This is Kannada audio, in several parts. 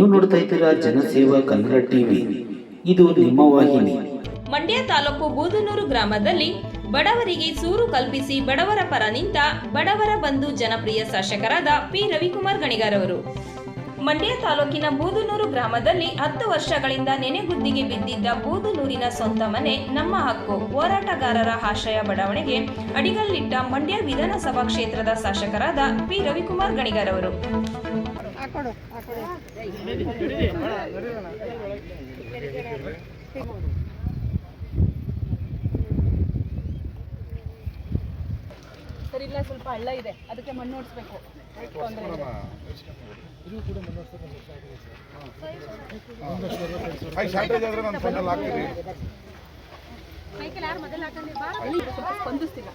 ನೀವು ನೋಡ್ತಾ ಇದ್ದೀರಾ ಜನಸೇವಾ ಕನ್ನಡ ಟಿವಿ. ಇದು ನಿಮ್ಮ ವಾಹಿನಿ. ಮಂಡ್ಯ ತಾಲೂಕು ಬೂದನೂರು ಗ್ರಾಮದಲ್ಲಿ ಬಡವರಿಗೆ ಸೂರು ಕಲ್ಪಿಸಿ ಬಡವರ ಪರ ನಿಂತ ಬಡವರ ಬಂಧು ಜನಪ್ರಿಯ ಶಾಸಕರಾದ ಪಿ. ರವಿಕುಮಾರ್ ಗಣಿಗಾರ್ ಅವರು. ಮಂಡ್ಯ ತಾಲೂಕಿನ ಬೂದನೂರು ಗ್ರಾಮದಲ್ಲಿ ಹತ್ತು ವರ್ಷಗಳಿಂದ ನೆನೆಗುದ್ದಿಗೆ ಬಿದ್ದಿದ್ದ ಬೂದನೂರಿನ ಸ್ವಂತ ಮನೆ ನಮ್ಮ ಹಕ್ಕು. ಹೋರಾಟಗಾರರ ಆಶಯ ಬಡಾವಣೆಗೆ ಅಡಿಗಲ್ಲಿಟ್ಟ ಮಂಡ್ಯ ವಿಧಾನಸಭಾ ಕ್ಷೇತ್ರದ ಶಾಸಕರಾದ ಪಿ. ರವಿಕುಮಾರ್ ಗಣಿಗಾರ್ ಅವರು. ಸರ್ ಇಲ್ಲ ಸ್ವಲ್ಪ ಹಳ್ಳ ಇದೆ. ಅದಕ್ಕೆ ಮಣ್ಣು ಓಡಿಸ್ಬೇಕು ಸ್ಪಂದಿಸ್ತಿಲ್ಲ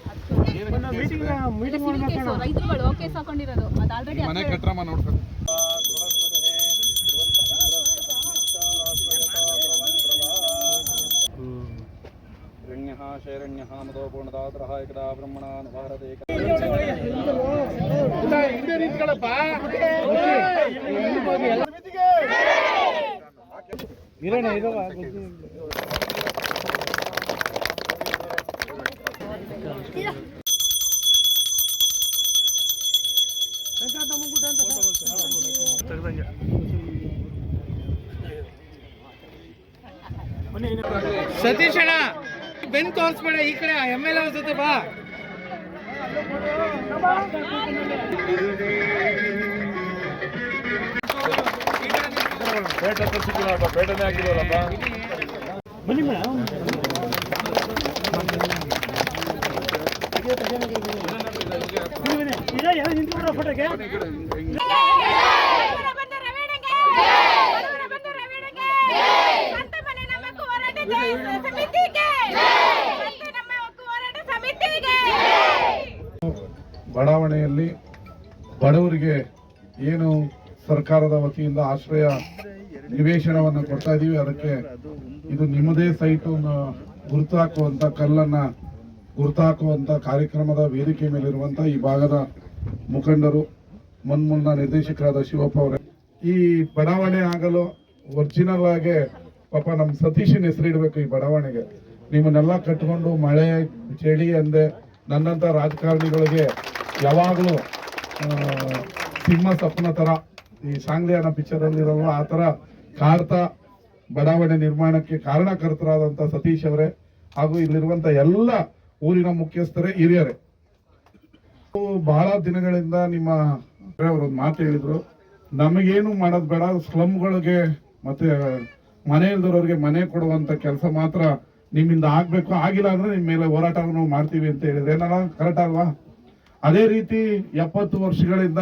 ರೈತರುಗಳು ಓಕೆ ಹಾಕೊಂಡಿರೋದು. ಅದು ಆಲ್ರೆಡಿ ಮನೆ ಕಟ್ರಮ್ಮ ನೋಡ್ಕೊಂಡು ಹಿರಣ್ಯಃ ಶೈರಣ್ಯಃ ಮದೋ ಪೂರ್ಣದಾತ್ರಃ ಏಕದಾ ಬ್ರಹ್ಮಣಾನ್ ಭಾರತೆ ಸತೀಶ್ ಅಣ್ಣ ಬೆನ್ ತೋರಿಸ್ಬೇಡ ಈ ಕಡೆ ಎಂ ಎಲ್ ಎ ಜೊತೆ ಬಾ ಪೇಟೆ ಸಿಕ್ಕಿಲ್ಲಪ್ಪ ಪೇಟೆನೇ ಹಾಕಿರೋಲ್ಲಪ್ಪ ಬಡಾವಣೆಯಲ್ಲಿ ಬಡವರಿಗೆ ಏನು ಸರ್ಕಾರದ ವತಿಯಿಂದ ಆಶ್ರಯ ನಿವೇಶನವನ್ನು ಕೊಡ್ತಾ ಇದ್ದೀವಿ ಅದಕ್ಕೆ ಇದು ನಿಮ್ಮದೇ ಸೈಟು ಗುರುತು ಹಾಕುವಂತ ಕಲ್ಲನ್ನ ಗುರುತು ಹಾಕುವಂತ ಕಾರ್ಯಕ್ರಮದ ವೇದಿಕೆ ಮೇಲಿರುವಂಥ ಈ ಭಾಗದ ಮುಖಂಡರು ಮುನ್ಮುನ್ನ ನಿರ್ದೇಶಕರಾದ ಶಿವಪ್ಪ ಅವರೇ. ಈ ಬಡಾವಣೆ ಆಗಲು ಒರಿಜಿನಲ್ ಆಗಿ ಪಾಪ ನಮ್ಮ ಸತೀಶನ ಹೆಸರಿಡಬೇಕು ಈ ಬಡಾವಣೆಗೆ. ನಿಮ್ಮನ್ನೆಲ್ಲ ಕಟ್ಕೊಂಡು ಮಳೆ, ಚಳಿ ಅಂದೆ ನನ್ನಂತ ರಾಜಕಾರಣಿಗಳಿಗೆ ಯಾವಾಗಲೂ ಸಿಂಹ ಸಪ್ನ ತರ, ಈ ಸಾಂಗ್ಲಿಯಾನ ಪಿಕ್ಚರ್ ಅಲ್ಲಿ ಆ ತರ ಕಾರ್ತ ಬಡಾವಣೆ ನಿರ್ಮಾಣಕ್ಕೆ ಕಾರಣಕರ್ತರಾದಂತ ಸತೀಶ್ ಅವರೇ ಹಾಗೂ ಇಲ್ಲಿರುವಂತ ಎಲ್ಲ ಊರಿನ ಮುಖ್ಯಸ್ಥರೇ ಹಿರಿಯರೇ. ಬಹಳ ದಿನಗಳಿಂದ ನಿಮ್ಮ ಅವರು ಒಂದು ಮಾತು ಹೇಳಿದ್ರು. ನಮಗೇನು ಮಾಡೋದು ಬೇಡ, ಸ್ಲಮ್ಗಳಿಗೆ ಮತ್ತೆ ಮನೆ ಇಲ್ದವ್ರಿಗೆ ಮನೆ ಕೊಡುವಂತ ಕೆಲಸ ಮಾತ್ರ ನಿಮ್ಮಿಂದ ಆಗ್ಬೇಕು, ಆಗಿಲ್ಲ ಅಂದ್ರೆ ನಿಮ್ಮ ಮೇಲೆ ಹೋರಾಟವನ್ನು ಮಾಡ್ತೀವಿ ಅಂತ ಹೇಳಿದ್ರೆ. ಏನಲ್ಲ ಕರೆಕ್ಟ್ ಅಲ್ವಾ? ಅದೇ ರೀತಿ ಎಪ್ಪತ್ತು ವರ್ಷಗಳಿಂದ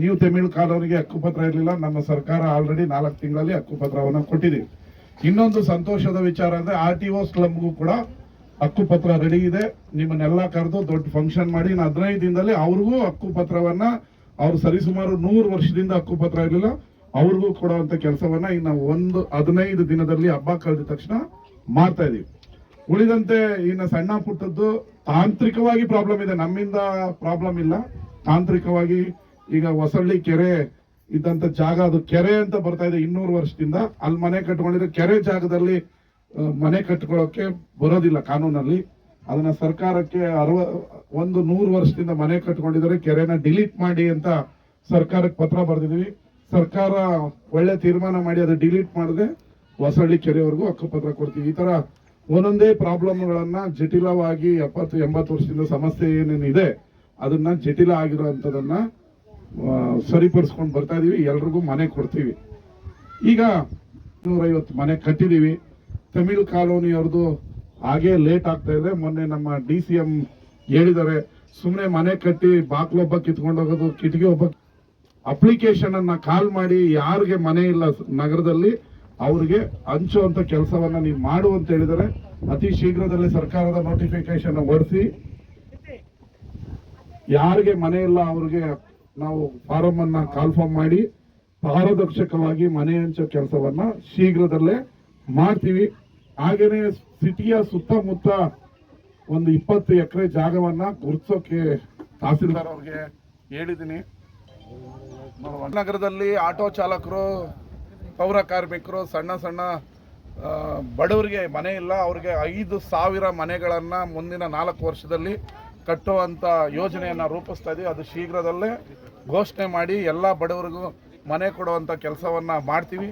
ನೀವು ತಮಿಳು ಕಾಲವರಿಗೆ ಹಕ್ಕುಪತ್ರ ಇರಲಿಲ್ಲ. ನಮ್ಮ ಸರ್ಕಾರ ಆಲ್ರೆಡಿ ನಾಲ್ಕು ತಿಂಗಳಲ್ಲಿ ಹಕ್ಕುಪತ್ರವನ್ನು ಕೊಟ್ಟಿದೆ. ಇನ್ನೊಂದು ಸಂತೋಷದ ವಿಚಾರ ಅಂದ್ರೆ ಆರ್ ಟಿ ಒ ಸ್ಲಮ್ಗೂ ಕೂಡ ಹಕ್ಕುಪತ್ರ ರೆಡಿ ಇದೆ. ನಿಮ್ಮನ್ನೆಲ್ಲ ಕರೆದು ದೊಡ್ಡ ಫಂಕ್ಷನ್ ಮಾಡಿ ಇನ್ನು ಹದಿನೈದು ದಿನದಲ್ಲಿ ಅವ್ರಿಗೂ ಹಕ್ಕುಪತ್ರವನ್ನು ಅವ್ರು ಸರಿಸುಮಾರು ನೂರು ವರ್ಷದಿಂದ ಹಕ್ಕುಪತ್ರ ಇರಲಿಲ್ಲ. ಅವ್ರಿಗೂ ಕೊಡುವಂಥ ಕೆಲಸವನ್ನ ಇನ್ನು ಒಂದು ಹದಿನೈದು ದಿನದಲ್ಲಿ ಹಬ್ಬ ಕಳೆದ ತಕ್ಷಣ ಮಾಡ್ತಾ ಇದೀವಿ. ಉಳಿದಂತೆ ಇನ್ನು ಸಣ್ಣ ಪುಟ್ಟದ್ದು ತಾಂತ್ರಿಕವಾಗಿ ಪ್ರಾಬ್ಲಮ್ ಇದೆ. ನಮ್ಮಿಂದ ಪ್ರಾಬ್ಲಮ್ ಇಲ್ಲ. ತಾಂತ್ರಿಕವಾಗಿ ಈಗ ಹೊಸಳ್ಳಿ ಕೆರೆ ಇದ್ದಂತ ಜಾಗ ಅದು ಕೆರೆ ಅಂತ ಬರ್ತಾ ಇದೆ ಇನ್ನೂರು ವರ್ಷದಿಂದ. ಅಲ್ಲಿ ಮನೆ ಕಟ್ಕೊಂಡಿದ್ರೆ ಕೆರೆ ಜಾಗದಲ್ಲಿ ಮನೆ ಕಟ್ಕೊಳ್ಳೋಕೆ ಬರೋದಿಲ್ಲ ಕಾನೂನಲ್ಲಿ. ಅದನ್ನ ಸರ್ಕಾರಕ್ಕೆ ಅರವ, ಒಂದು ನೂರು ವರ್ಷದಿಂದ ಮನೆ ಕಟ್ಕೊಂಡಿದ್ದಾರೆ, ಕೆರೆನ ಡಿಲೀಟ್ ಮಾಡಿ ಅಂತ ಸರ್ಕಾರಕ್ಕೆ ಪತ್ರ ಬರೆದಿದ್ವಿ. ಸರ್ಕಾರ ಒಳ್ಳೆ ತೀರ್ಮಾನ ಮಾಡಿ ಅದು ಡಿಲೀಟ್ ಮಾಡದೆ ಹೊಸಳ್ಳಿ ಕೆರೆವರೆಗೂ ಹಕ್ಕುಪತ್ರ ಕೊಡ್ತೀವಿ. ಈ ತರ ಒಂದೊಂದೇ ಪ್ರಾಬ್ಲಮ್ಗಳನ್ನ ಜಟಿಲವಾಗಿ ಎಪ್ಪತ್ತು ಎಂಬತ್ತು ವರ್ಷದಿಂದ ಸಮಸ್ಯೆ ಏನೇನಿದೆ ಅದನ್ನ ಜಟಿಲ ಆಗಿರುವಂತದನ್ನ ಆ, ಸರಿಪಡಿಸ್ಕೊಂಡು ಬರ್ತಾ ಇದೀವಿ. ಎಲ್ರಿಗೂ ಮನೆ ಕೊಡ್ತೀವಿ. ಈಗ ನೂರೈವತ್ತು ಮನೆ ಕಟ್ಟಿದೀವಿ. ತಮಿಳ್ ಕಾಲೋನಿಯವ್ರದ್ದು ಹಾಗೆ ಲೇಟ್ ಆಗ್ತಾ ಇದೆ. ಮೊನ್ನೆ ನಮ್ಮ ಡಿ ಸಿ ಎಂ ಹೇಳಿದ್ದಾರೆ ಸುಮ್ಮನೆ ಮನೆ ಕಟ್ಟಿ ಬಾಕ್ಲೊಬ್ಬ ಕಿತ್ಕೊಂಡು ಹೋಗೋದು ಕಿಟಕಿ ಒಬ್ಬ ಅಪ್ಲಿಕೇಶನ್ ಅನ್ನ ಕಾಲ್ ಮಾಡಿ ಯಾರಿಗೆ ಮನೆ ಇಲ್ಲ ನಗರದಲ್ಲಿ ಅವ್ರಿಗೆ ಹಂಚುವಂಥ ಕೆಲಸವನ್ನ ನೀವು ಮಾಡು ಅಂತ ಹೇಳಿದರೆ ಅತಿ ಶೀಘ್ರದಲ್ಲೇ ಸರ್ಕಾರದ ನೋಟಿಫಿಕೇಶನ್ ಹೊರಡಿಸಿ ಯಾರಿಗೆ ಮನೆ ಇಲ್ಲ ಅವ್ರಿಗೆ ನಾವು ಫಾರಂ ಅನ್ನ ಕಾಲ್ಫಾರ್ಮ್ ಮಾಡಿ ಪಾರದರ್ಶಕವಾಗಿ ಮನೆ ಹಂಚೋ ಕೆಲಸವನ್ನ ಶೀಘ್ರದಲ್ಲೇ ಮಾಡ್ತೀವಿ. ಹಾಗೇನೆ ಸಿಟಿಯ ಸುತ್ತಮುತ್ತ ಒಂದು ಇಪ್ಪತ್ತು ಎಕರೆ ಜಾಗವನ್ನ ಗುರುತಿಸೋಕೆ ತಹಸೀಲ್ದಾರ್ ಅವ್ರಿಗೆ ಹೇಳಿದ್ದೀನಿ. ನಗರದಲ್ಲಿ ಆಟೋ ಚಾಲಕರು ಪೌರ ಕಾರ್ಮಿಕರು ಸಣ್ಣ ಸಣ್ಣ ಬಡವರಿಗೆ ಮನೆ ಇಲ್ಲ ಅವ್ರಿಗೆ ಐದು ಸಾವಿರ ಮನೆಗಳನ್ನು ಮುಂದಿನ ನಾಲ್ಕು ವರ್ಷದಲ್ಲಿ ಕಟ್ಟುವಂಥ ಯೋಜನೆಯನ್ನು ರೂಪಿಸ್ತಾ ಇದೀವಿ ಅದು ಶೀಘ್ರದಲ್ಲೇ ಘೋಷಣೆ ಮಾಡಿ ಎಲ್ಲ ಬಡವರಿಗೂ ಮನೆ ಕೊಡುವಂಥ ಕೆಲಸವನ್ನು ಮಾಡ್ತೀವಿ.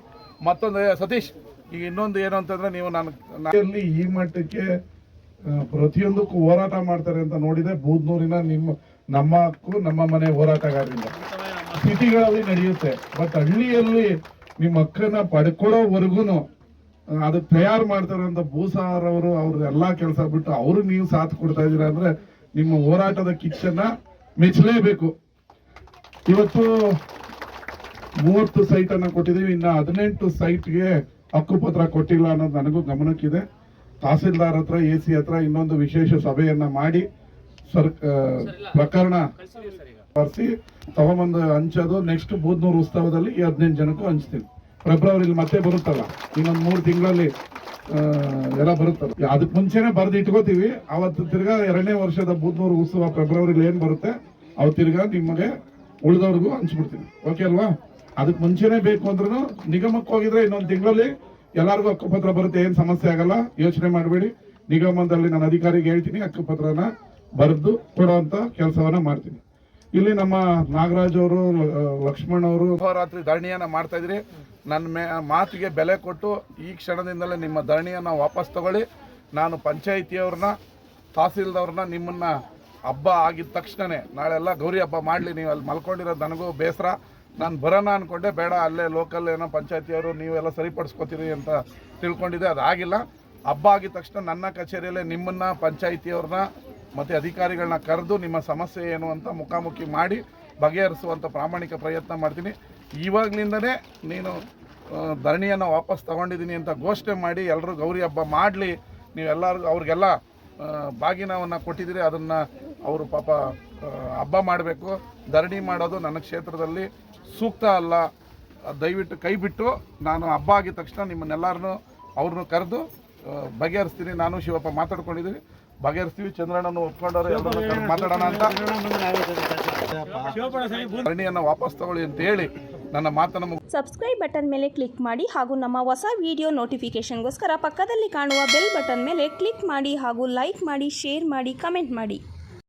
ಮತ್ತೊಂದು ಸತೀಶ್ ಈಗ ಇನ್ನೊಂದು ಏನು ಅಂತಂದರೆ ನೀವು ನಾನು ಇಲ್ಲಿ ಈ ಮಟ್ಟಕ್ಕೆ ಪ್ರತಿಯೊಂದಕ್ಕೂ ಹೋರಾಟ ಮಾಡ್ತಾರೆ ಅಂತ ನೋಡಿದೆ ಬೂದ್ನೂರಿನ ನಿಮ್ಮ ನಮ್ಮಕ್ಕೂ ನಮ್ಮ ಮನೆ ಹೋರಾಟಗಾರರಿಂದ. ಸಿಟಿಗಳಲ್ಲಿ ನಡೆಯುತ್ತೆ. ಬಟ್ ಹಳ್ಳಿಯಲ್ಲಿ ನಿಮ್ಮ ಮಕ್ಕಳನ್ನ ಪಡ್ಕೊಳ್ಳೋವರೆಗೂ ಅದು ತಯಾರು ಮಾಡ್ತಾರಂತ ಭೂಸಾರ್ ಅವರು ಅವ್ರ ಎಲ್ಲಾ ಕೆಲಸ ಬಿಟ್ಟು ಅವರು ನೀವು ಸಾಥ್ ಕೊಡ್ತಾ ಇದೀರ ಅಂದ್ರೆ ನಿಮ್ಮ ಹೋರಾಟದ ಕಿಚ್ಚನ್ನ ಮೆಚ್ಚಲೇಬೇಕು. ಇವತ್ತು ಮೂವತ್ತು ಸೈಟ್ ಅನ್ನ ಕೊಟ್ಟಿದ್ದೀವಿ. ಇನ್ನ ಹದಿನೆಂಟು ಸೈಟ್ಗೆ ಹಕ್ಕುಪತ್ರ ಕೊಟ್ಟಿಲ್ಲ ಅನ್ನೋದು ನನಗೂ ಗಮನಕ್ಕಿದೆ. ತಹಸೀಲ್ದಾರ್ ಹತ್ರ ಎ ಸಿ ಹತ್ರ ಇನ್ನೊಂದು ವಿಶೇಷ ಸಭೆಯನ್ನ ಮಾಡಿ ಸರ್ ಪ್ರಕರಣ ಬರ್ಸಿ ತಗೊಂಬಂದು ಹಂಚೋದು ನೆಕ್ಸ್ಟ್ ಬೂದ್ನೂರು ಉತ್ಸವದಲ್ಲಿ ಈ ಹದಿನೆಂಟು ಜನಕ್ಕೂ ಹಂಚ್ತೀವಿ. ಫೆಬ್ರವರಿಲಿ ಮತ್ತೆ ಬರುತ್ತಲ್ಲ. ಇನ್ನೊಂದು ಮೂರು ತಿಂಗಳಲ್ಲಿ ಎಲ್ಲ ಬರುತ್ತಲ್ಲ. ಅದಕ್ಕೆ ಮುಂಚೆನೆ ಬರೆದು ಇಟ್ಕೋತೀವಿ. ಅವತ್ತು ತಿರ್ಗಾ ಎರಡನೇ ವರ್ಷದ ಬೂದ್ನೂರು ಉತ್ಸವ ಫೆಬ್ರವರಿಲಿ ಏನು ಬರುತ್ತೆ, ಅವ್ ತಿರ್ಗಾ ನಿಮಗೆ ಉಳಿದವ್ರಿಗೂ ಹಂಚ್ಬಿಡ್ತೀನಿ ಓಕೆ ಅಲ್ವಾ? ಅದಕ್ಕೆ ಮುಂಚೆನೆ ಬೇಕು ಅಂದ್ರೂ ನಿಗಮಕ್ಕೆ ಹೋಗಿದ್ರೆ ಇನ್ನೊಂದು ತಿಂಗಳಲ್ಲಿ ಎಲ್ಲರಿಗೂ ಹಕ್ಕುಪತ್ರ ಬರುತ್ತೆ, ಏನು ಸಮಸ್ಯೆ ಆಗಲ್ಲ. ಯೋಚನೆ ಮಾಡಬೇಡಿ. ನಿಗಮದಲ್ಲಿ ನಾನು ಅಧಿಕಾರಿಗೆ ಹೇಳ್ತೀನಿ, ಹಕ್ಕುಪತ್ರನ ಬರೆದು ಕೊಡುವಂತ ಕೆಲಸವನ್ನ ಮಾಡ್ತೀನಿ. ಇಲ್ಲಿ ನಮ್ಮ ನಾಗರಾಜ್ ಅವರು ಲಕ್ಷ್ಮಣ್ ಅವರು ಹೋರಾತ್ರಿ ಧರಣಿಯನ್ನ ಮಾಡ್ತಾ ಇದ್ರಿ. ನನ್ನ ಮಾತಿಗೆ ಬೆಲೆ ಕೊಟ್ಟು ಈ ಕ್ಷಣದಿಂದಲೇ ನಿಮ್ಮ ಧರಣಿಯನ್ನ ವಾಪಸ್ ತಗೊಳ್ಳಿ. ನಾನು ಪಂಚಾಯಿತಿಯವ್ರನ್ನ ತಹಸೀಲ್ದವ್ರನ್ನ ನಿಮ್ಮನ್ನ ಹಬ್ಬ ಆಗಿದ ತಕ್ಷಣನೇ, ನಾಳೆಲ್ಲ ಗೌರಿ ಹಬ್ಬ ಮಾಡಲಿ, ನೀವು ಅಲ್ಲಿ ಮಲ್ಕೊಂಡಿರೋ ನನಗೂ ಬೇಸರ. ನಾನು ಬರೋಣ ಅನ್ಕೊಂಡೆ, ಬೇಡ, ಅಲ್ಲೇ ಲೋಕಲ್ ಏನೋ ಪಂಚಾಯತಿಯವರು ನೀವೆಲ್ಲ ಸರಿಪಡಿಸ್ಕೋತೀರಿ ಅಂತ ತಿಳ್ಕೊಂಡಿದ್ದೆ. ಅದಾಗಿಲ್ಲ. ಹಬ್ಬ ಆಗಿದ ತಕ್ಷಣ ನನ್ನ ಕಚೇರಿಯಲ್ಲೇ ನಿಮ್ಮನ್ನ, ಪಂಚಾಯಿತಿಯವ್ರನ್ನ ಮತ್ತು ಅಧಿಕಾರಿಗಳನ್ನ ಕರೆದು ನಿಮ್ಮ ಸಮಸ್ಯೆ ಏನು ಅಂತ ಮುಖಾಮುಖಿ ಮಾಡಿ ಬಗೆಹರಿಸುವಂಥ ಪ್ರಾಮಾಣಿಕ ಪ್ರಯತ್ನ ಮಾಡ್ತೀನಿ. ಇವಾಗಲಿಂದನೇ ನೀನು ಧರಣಿಯನ್ನು ವಾಪಸ್ ತಗೊಂಡಿದ್ದೀನಿ ಅಂತ ಘೋಷಣೆ ಮಾಡಿ ಎಲ್ಲರೂ ಗೌರಿ ಹಬ್ಬ ಮಾಡಲಿ. ನೀವೆಲ್ಲರಿಗೂ, ಅವ್ರಿಗೆಲ್ಲ ಬಾಗಿನವನ್ನು ಕೊಟ್ಟಿದ್ದೀರಿ, ಅದನ್ನು ಅವರು ಪಾಪ ಹಬ್ಬ ಮಾಡಬೇಕು. ಧರಣಿ ಮಾಡೋದು ನನ್ನ ಕ್ಷೇತ್ರದಲ್ಲಿ ಸೂಕ್ತ ಅಲ್ಲ. ದಯವಿಟ್ಟು ಕೈ ಬಿಟ್ಟು ನಾನು ಹಬ್ಬ ಆಗಿದ ತಕ್ಷಣ ನಿಮ್ಮನ್ನೆಲ್ಲರನ್ನು ಅವ್ರನ್ನೂ ಕರೆದು ಬಗೆಹರಿಸ್ತೀನಿ. ನಾನು ಶಿವಪ್ಪ ಮಾತಾಡ್ಕೊಂಡಿದ್ದೀನಿ. ಬಗೆಹರಿಸ್ತೀವಿ ಚಂದ್ರಣ್ಣನ ಒಪ್ಕೊಂಡವ್ರೆ ಮಾತಾಡೋಣ ಅಂತ. ಧರಣಿಯನ್ನು ವಾಪಸ್ ತಗೊಳ್ಳಿ ಅಂತ ಹೇಳಿ ನನ್ನ ಮಾತನ್ನು ಸಬ್ಸ್ಕ್ರೈಬ್ ಬಟನ್ ಮೇಲೆ ಕ್ಲಿಕ್ ಮಾಡಿ ಹಾಗೂ ನಮ್ಮ ಹೊಸ ವಿಡಿಯೋ ನೋಟಿಫಿಕೇಶನ್ಗೋಸ್ಕರ ಪಕ್ಕದಲ್ಲಿ ಕಾಣುವ ಬೆಲ್ ಬಟನ್ ಮೇಲೆ ಕ್ಲಿಕ್ ಮಾಡಿ ಹಾಗೂ ಲೈಕ್ ಮಾಡಿ ಶೇರ್ ಮಾಡಿ ಕಮೆಂಟ್ ಮಾಡಿ.